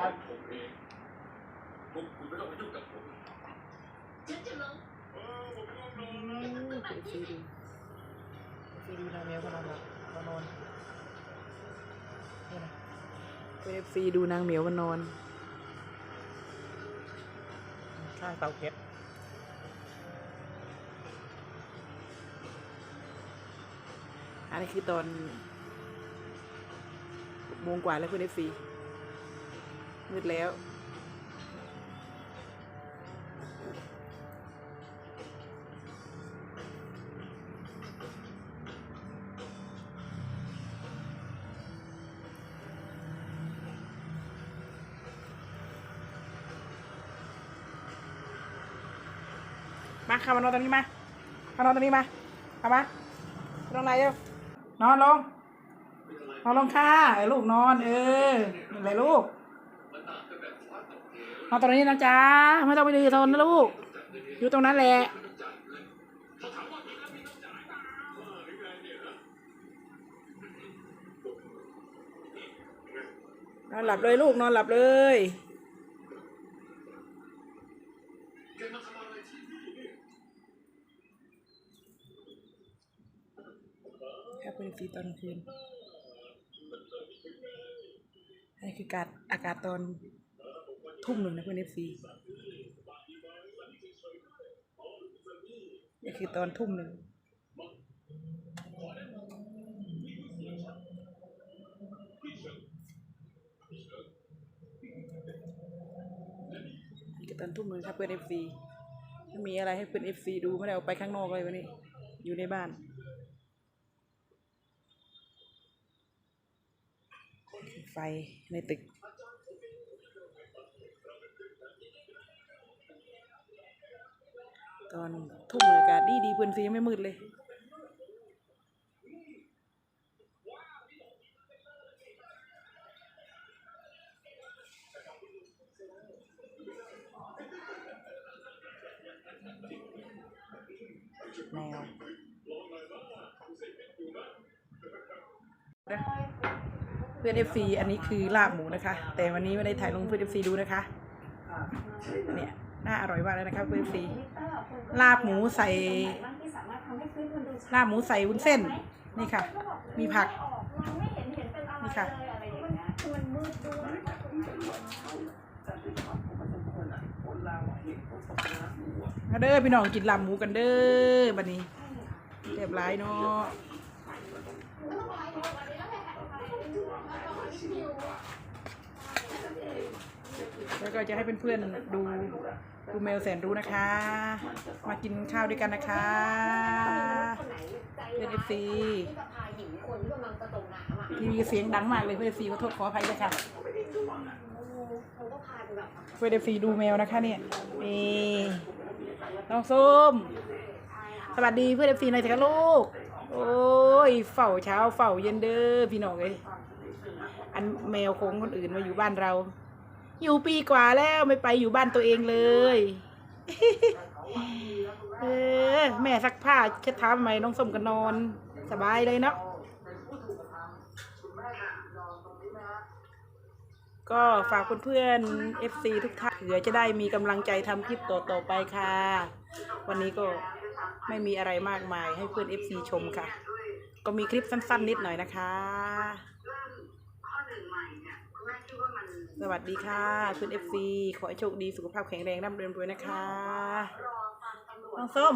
ครับผมเองพวกคุณไม่ต้องมายุ่งกับผมฉันจะลงเออผมไม่ต้องนอนอืมเปิดซีดูซีดูนางแมวก็นอนหลับมานอนนี่นะเปิดซีดูนางเหมียวมันนอนข้างเตาแก๊สอันนี้คือตอนโมงกว่าแล้วเพื่อนเอฟซี มืดแล้ว มาข้ามานอนตรงนี้มาขามานอนตรงนี้มาเข้ามาลงไหนเร็วนอนลงนอนลงค่ะลูกนอน เออนี่แหละลูก นอนตรงนี้นะจ๊ะไม่ต้องไปดื้อทนนะลูก อยู่ตรงนั้นแหละนอนหลับเลยลูกนอนหลับเลยแค่เป็นฟีตอนคืนอันนี้คือการอากาศตอน ทุ่มหนึ่งนะเพื่อนเอฟซีนี่คือตอนทุ่มหนึ่งนี่คือตอนทุ่มหนึ่งครับเพื่อนเอฟซีม่มีอะไรให้เพื่อนเอฟซีดูไม่ได้ออกไปข้างนอกเลยวันนี้ อยู่ในบ้านไฟในตึก ตอนทุ่มอากาศดีดีๆเพื่อนซียังไม่มืดเลยแนวเพื่อนเอฟซีอันนี้คือลาบหมูนะคะ แต่วันนี้ไม่ได้ถ่ายลงเพื่อนเอฟซีดูนะคะ เนี่ย น่าอร่อยมากเลยนะคะเพื่อนเอฟซีลาบหมูใส่ ลาบหมูใส่วุ้นเส้น นี่ค่ะ มีผัก นี่ค่ะมาเด้อพี่น้องกินลาบหมูกันเด้อบัดนี้เรียบร้อยเนาะ แล้วก็จะให้เพื่อนๆดูดูแมวแสนรู้นะคะ มากินข้าวด้วยกันนะคะเพื่อนเอฟซีทีวีเสียงดังมากเลยเพื่อนเอฟซีขอโทษขออภัยด้วยค่ะเพื่อนเอฟซีดูแมวนะคะเนี่ยนี่น้องส้มสวัสดีเพื่อนเอฟซีหน่อยสิคะลูก โอ้ยเฝ้าเช้าเฝ้าเย็นเด้อพี่น้องเอ้ยอันแมวคงคนอื่นมาอยู่บ้านเรา อยู่ปีกว่าแล้วไม่ไปอยู่บ้านตัวเองเลย เออ แม่ซักผ้าเช็ดเท้าใหม่น้องส้มก็นอน สบายเลยเนาะก็ฝากเพื่อนๆ FC ทุกท่านเผื่อจะได้มีกำลังใจทำคลิปต่อๆไปค่ะ วันนี้ก็ไม่มีอะไรมากมายให้เพื่อน FC ชมค่ะ ก็มีคลิปสั้นๆ นิดหน่อยนะคะ สวัสดีค่ะเพื่อน FC ขอให้โชคดีสุขภาพแข็งแรงร่ำรวยรวยนะคะน้องส้ม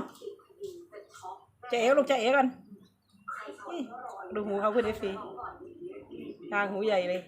เจ๊เอ๋ลูกเจ๊เอ๋กันดูหูเขาเพื่อน FC ทางหูใหญ่เลย